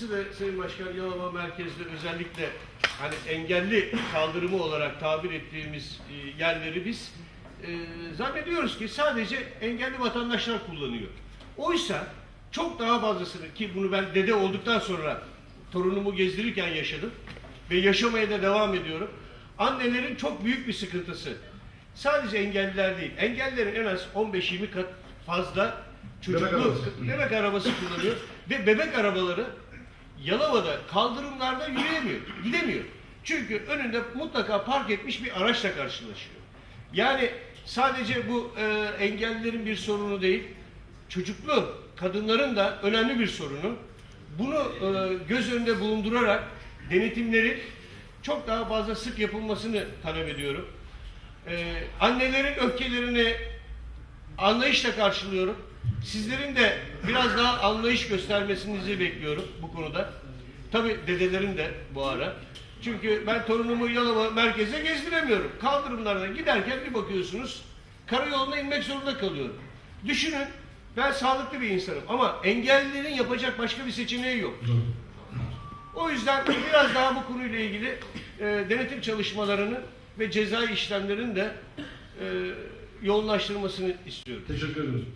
İkincisi de Sayın Başkan Yalova merkezde özellikle hani engelli kaldırımı olarak tabir ettiğimiz e, yerleri biz e, zannediyoruz ki sadece engelli vatandaşlar kullanıyor. Oysa çok daha fazlasını ki bunu ben dede olduktan sonra torunumu gezdirirken yaşadım ve yaşamaya da devam ediyorum. Annelerin çok büyük bir sıkıntısı. Sadece engelliler değil, engellilerin en az 15-20 kat fazla çocuklu Bebek arabası. bebek arabası kullanıyor ve bebek arabaları Yalova'da kaldırımlarda yürüyemiyor, gidemiyor. Çünkü önünde mutlaka park etmiş bir araçla karşılaşıyor. Yani sadece bu e, engellilerin bir sorunu değil, çocuklu kadınların da önemli bir sorunu. Bunu e, göz önünde bulundurarak denetimlerin çok daha fazla sık yapılmasını talep ediyorum. E, annelerin öfkelerini anlayışla karşılıyorum. Sizlerin de biraz daha anlayış göstermesinizi bekliyorum bu konuda. Tabi dedelerin de bu ara. Çünkü ben torunumu Yalova merkeze gezdiremiyorum. Kaldırımlardan giderken bir bakıyorsunuz karayoluna inmek zorunda kalıyorum. Düşünün ben sağlıklı bir insanım ama engellilerin yapacak başka bir seçeneği yok. O yüzden biraz daha bu konuyla ilgili e, denetim çalışmalarını ve ceza işlemlerinin de e, yoğunlaştırmasını istiyorum. Teşekkür ederim.